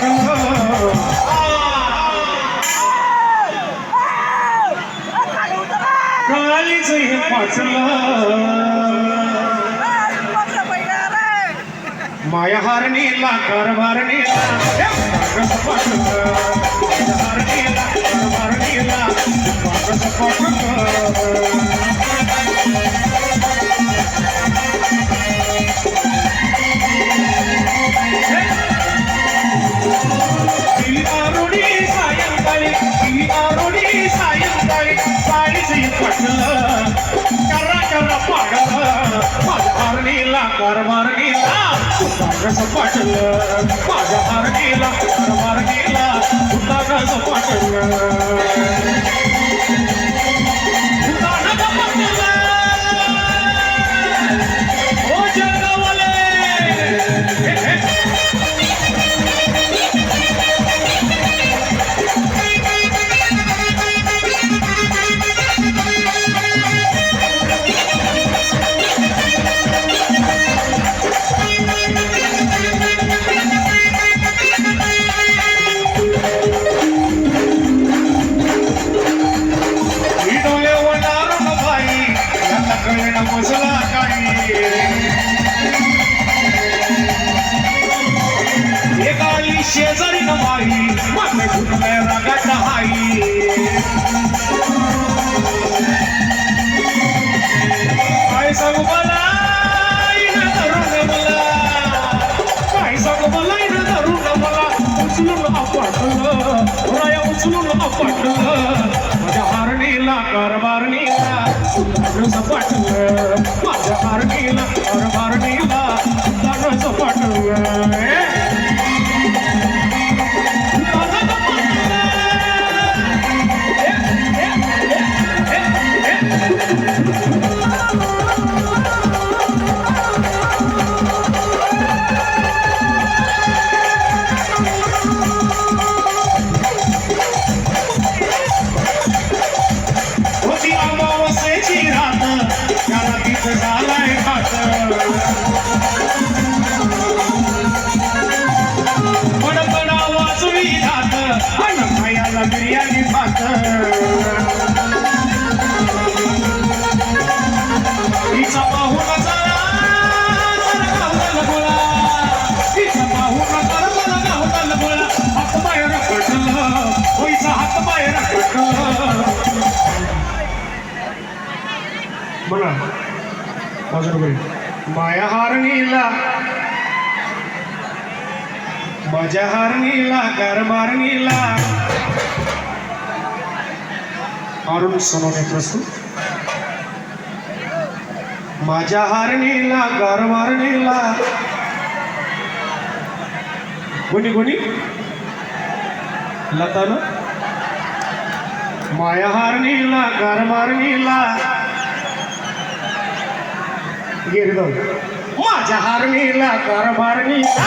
पाटलं काळीच हे पाटलं कारभारणीला मागस कारभारणीला मागस माझ्या हरणीला कारभारणीला कागज पाटलं माझ्या हरणीला कारभार गेला पाटलं. कागज पाटलं. ओ हो जगवाले कळणं काही एकाली शेजारी न बाई कुठल्या रागात काय सांगू मला धरून मला काय सांगू मला धरून मला उचलून आपटलं उचलून माझ्या हारणीला कारभारणीला सुद्धा सपाटलं माझ्या हारणीला कारभारणीला सुद्धा सपाटलं बिर्याणी भात तिचा पाहून जरा जरा गावला गोळा तिचा पाहून जरा गोळा हात बाहेर होईचा हात बाहेर माया हार बाजूला माझ्या हारणीला माझ्या हारणीला कारभारणीला अरुण सोनवणे प्रस्तुत. माझ्या हारणीला गारवारणीला. कोणी कोणी लतानं. माया हारणीला कारभारणीला गिरदल माझ्या हारणीला गारवारणीला.